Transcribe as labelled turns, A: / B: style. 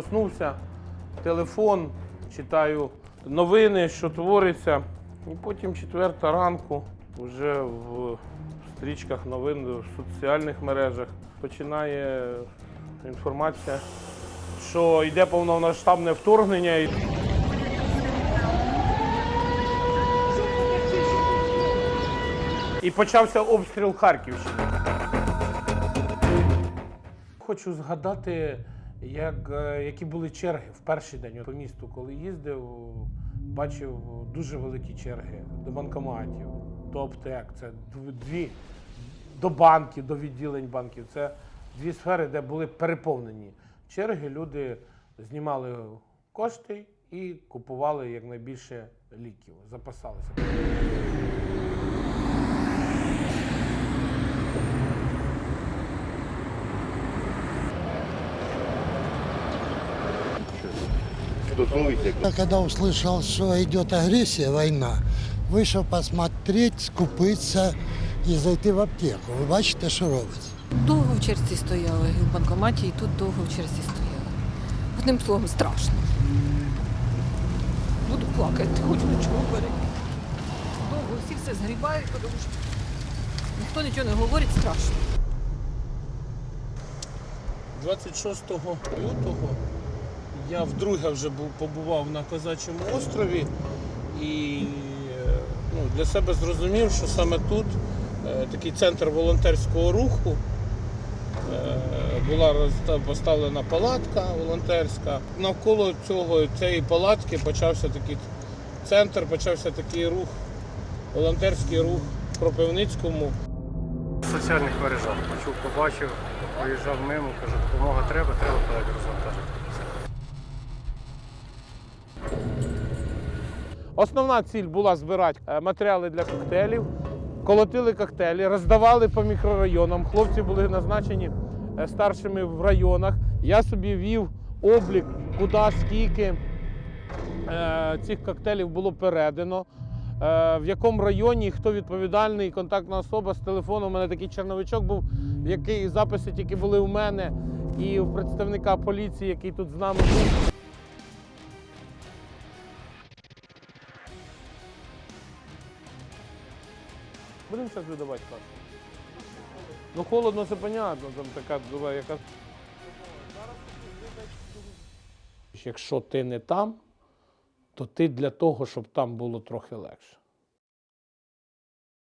A: проснувся, телефон, читаю новини, що твориться. І потім четверта ранку, вже в стрічках новин, в соціальних мережах починає інформація, що йде повномасштабне вторгнення. І почався обстріл Харківщини. Хочу згадати, як, е, які були черги в перший день по місту, коли їздив, бачив дуже великі черги до банкоматів, до аптек. Це дві до банків, до відділень банків. Це дві сфери, де були переповнені черги. Люди знімали кошти і купували якнайбільше ліків, запасалися.
B: Я когда услышал, что идет агрессия, война, вийшов посмотреть, скупитися і зайти в аптеку. Ви бачите, що робиться?
C: Довго в черзі стояли в банкоматі, і тут довго в черзі стояли. Одним словом, страшно. Буду плакати, хоч нічого бери. Довго всі все згрібають, тому що ніхто нічого не говорить, страшно.
A: 26 лютого я вдруге вже був, побував на Козачому острові і е, ну, для себе зрозумів, що саме тут е, такий центр волонтерського руху. е, Була поставлена палатка волонтерська. Навколо цього, цієї палатки почався такий центр, почався такий рух, волонтерський рух в Кропивницькому.
D: В соціальних мережах почув, побачив, виїжджав мимо, кажу, допомога треба, треба подати розвантажити.
A: Основна ціль була збирати е, матеріали для коктейлів, колотили коктейлі, роздавали по мікрорайонам. Хлопці були назначені е, старшими в районах. Я собі вів облік, куди, скільки е, цих коктейлів було передано. В якому районі хто відповідальний, контактна особа з телефону. У мене такий черновичок був, який записи тільки були у мене і у представника поліції, який тут з нами був. Будемо зараз видавати пасту. Ну холодно, це понятно, там така була яка. Якщо ти не там, то ти для того, щоб там було трохи легше.